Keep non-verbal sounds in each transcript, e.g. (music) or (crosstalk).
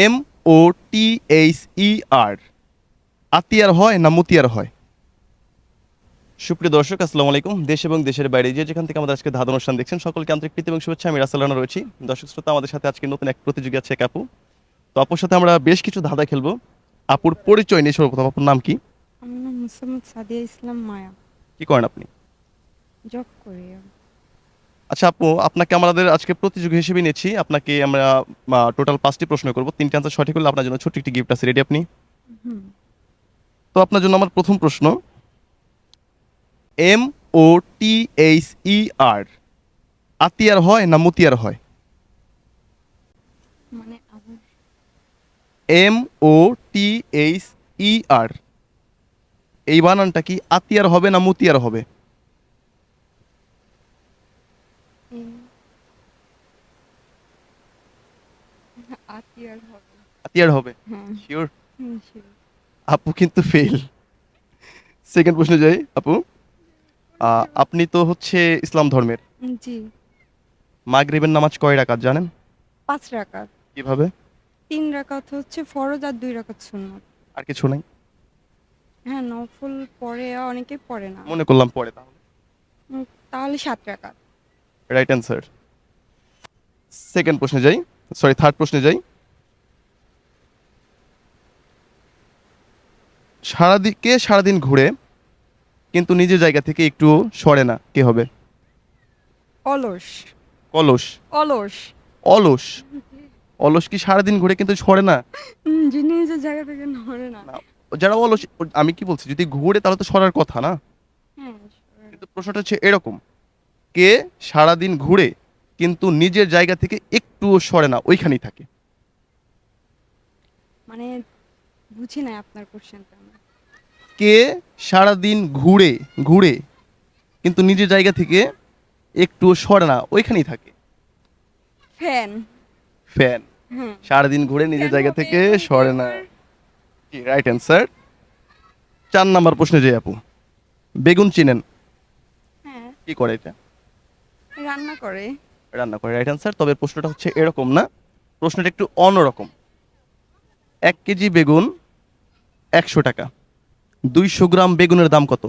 M O T H E R Atiar হয় না মতিয়ার হয়? সুপ্রিয় দর্শক আসসালামু আলাইকুম। দেশ এবং দেশের বাইরে যে যেখান থেকে আমাদের আজকে ধাঁধা অনুষ্ঠান দেখছেন সকলকে আন্তরিক প্রীতি এবং শুভেচ্ছা। আমি রাসেল রানা রয়েছি। দর্শক শ্রোতা আমাদের সাথে আজকে নতুন এক প্রতিযোগী আছে এক আপু। তো আপুর সাথে আমরা বেশ কিছু ধাঁধা খেলব। আপুর পরিচয় নিয়ে সর্বপ্রথম আপুর নাম কি? আমার নাম মুসাম্মদ সাদিয়া ইসলাম মায়া। কি করেন আপনি? জব করি আচ্ছা আপু আপনাকে আমাদের আজকে প্রতিযোগী হিসেবে নিয়েছি। আপনাকে আমরা টোটাল পাঁচটি প্রশ্ন করব। তিনটি আনসার সঠিক হলে আপনার জন্য ছোট্ট একটি গিফট আছে। রেডি আপনি? তো আপনার জন্য আমার প্রথম প্রশ্ন। M O T H E R Atiar হয় না মতিয়ার হয়? M O T H E আর এই বানানটা কি আতিয়ার হবে না মতিয়ার হবে এই- আতিয়ার হবে। আতিয়ার হবে শিওর আপু কিন্তু ফেল সেকেন্ড প্রশ্নে যাই আপু। আপনি তো হচ্ছে ইসলাম ধর্মের। জি। মাগরিবের নামাজ কয় রাকাত জানেন? পাঁচ রাকাত। কীভাবে? তিন রাকাত হচ্ছে ফরজ আর দুই রাকাত সুন্নত। আর কিছু নাই? হ্যাঁ নফল পড়ে অনেকে পড়ে না। মনে করলাম পরে তাহলে। তাহলে সাত রাকাত। রাইট অ্যান্সার সেকেন্ড প্রশ্নে যাই সরি থার্ড প্রশ্নে যাই। সারাদিন কে সারাদিন ঘুরে কিন্তু নিজের জায়গা থেকে একটু সরে না? কে হবে? অলস। অলস। অলস। অলস? অলস কি সারাদিন ঘুরে কিন্তু সরে না? যিনি নিজের জায়গা থেকে নড়ে না। না, যারা অলস আমি কি বলছি যদি ঘুরে তাহলে তো সরার কথা না? হ্যাঁ কিন্তু প্রশ্নটা হচ্ছে এরকম। কে সারাদিন ঘুরে কিন্তু নিজের জায়গা থেকে একটুও সরে না ওইখানেই থাকে। মানে বুঝি নাই আপনার কোশ্চেনটা কে সারাদিন ঘুরে ঘুরে কিন্তু নিজের জায়গা থেকে একটুও সরে না ওইখানেই থাকে। ফ্যান। ফ্যান। সারাদিন ঘুরে নিজের জায়গা থেকে সরে না? রাইট অ্যান্সার চার নাম্বার প্রশ্নে যাই আপু বেগুন চিনেন। হ্যাঁ। কি করে এটা? রান্না করে। রান্না করে রাইট অ্যান্সার তবে প্রশ্নটা হচ্ছে এরকম না। প্রশ্নটা একটু অন্যরকম। এক কেজি বেগুন একশো টাকা। দুইশো গ্রাম বেগুনের দাম কত?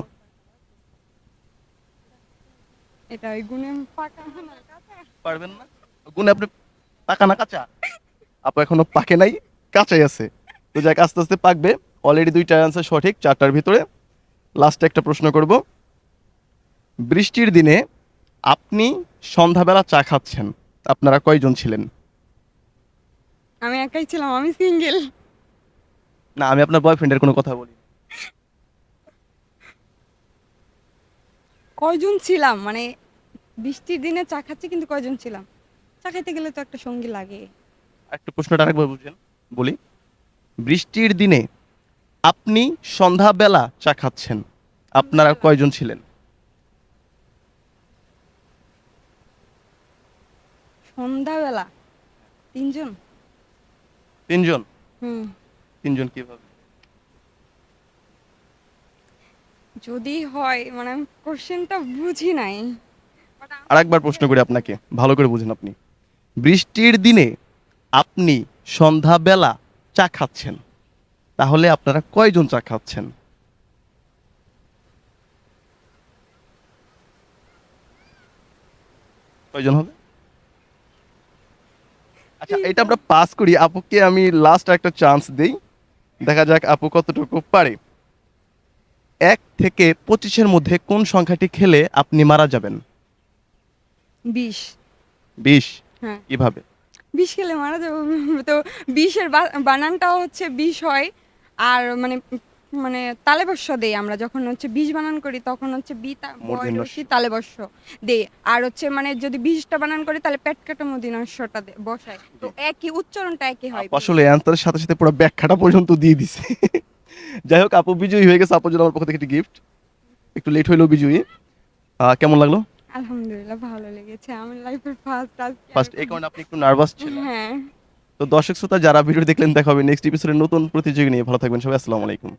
এটা ওই গুণে পাকা না কাঁচা। পারবেন না? গুনে আপনি পাকা না কাঁচা? আপু এখনও পাকে নাই কাঁচাই আছে। তো যাক আস্তে আস্তে পাকবে। অলরেডি দুইটা অ্যান্সার সঠিক চারটার ভিতরে। লাস্টে একটা প্রশ্ন করব। বৃষ্টির দিনে আপনি সন্ধ্যাবেলা চা খাচ্ছেন। আপনারা কয়জন ছিলেন? আমি একাই ছিলাম আমি সিঙ্গেল না আমি আপনার বয়ফ্রেন্ডের কোনো কথা বলি। কয়জন ছিলাম? মানে বৃষ্টির দিনে চা খাচ্ছি কিন্তু কয়জন ছিলাম? চা খাইতে গেলে তো একটা সঙ্গী লাগে। একটা প্রশ্নটা আরেকবার বুঝেন বলি। বৃষ্টির দিনে আপনি সন্ধ্যাবেলা চা খাচ্ছেন। আপনারা কয়জন ছিলেন? সন্ধ্যাবেলা। তিনজন। তিনজন? হুম। তিনজন কীভাবে? যদি হয় মানে কোশ্চেনটা বুঝি নাই। আরেকবার প্রশ্ন করি আপনাকে ভালো করে বুঝেন আপনি। বৃষ্টির দিনে আপনি সন্ধ্যাবেলা চা খাচ্ছেন। তাহলে আপনারা কয়জন চা খাচ্ছেন? কয়জন হবে? আচ্ছা এটা আমরা পাস করি। আপুকে আমি লাস্ট একটা চান্স দেই। দেখা যাক আপু কতটুকু পারে। এক থেকে পঁচিশের মধ্যে কোন সংখ্যাটি খেলে আপনি মারা যাবেন? বিষ বিশ? হ্যাঁ। কীভাবে? বিষ খেলে মারা যাব। তো বিষের বানানটাও হচ্ছে বিষ হয়। আর মানে মানে তালেবস্য দেই আমরা যখন হচ্ছে বিষ বানান করি তখন হচ্ছে বি তা- বয় মূর্ধন্য রসি তালেবস্য দেই। আর হচ্ছে মানে যদি বিষটা বানান করি তাহলে পেট কাটা মদিনাস্যটা বসাই তো একই উচ্চারণটা একই হয় আসলে অ্যান্সারের সাথে সাথে পুরো ব্যাখ্যাটা পর্যন্ত দিয়ে দিছে। (laughs) যাই হোক আপু বিজয়ী হয়ে গেছে আপুর জন্য আমার পক্ষ থেকে একটি গিফট একটু লেট হইলেও বিজয়ী। কেমন লাগল? আলহামদুলিল্লাহ ভালো লেগেছে। আমার লাইফের ফার্স্ট আজকে ফার্স্ট এই কারণে আপনি একটু নার্ভাস ছিলেন। হ্যাঁ। তো দর্শক শ্রোতা যারা ভিডিও দেখলেন দেখা হবে নেক্সট এপিসোডে নতুন প্রতিযোগী নিয়ে। ভালো থাকবেন সবাই আসসালামু আলাইকুম।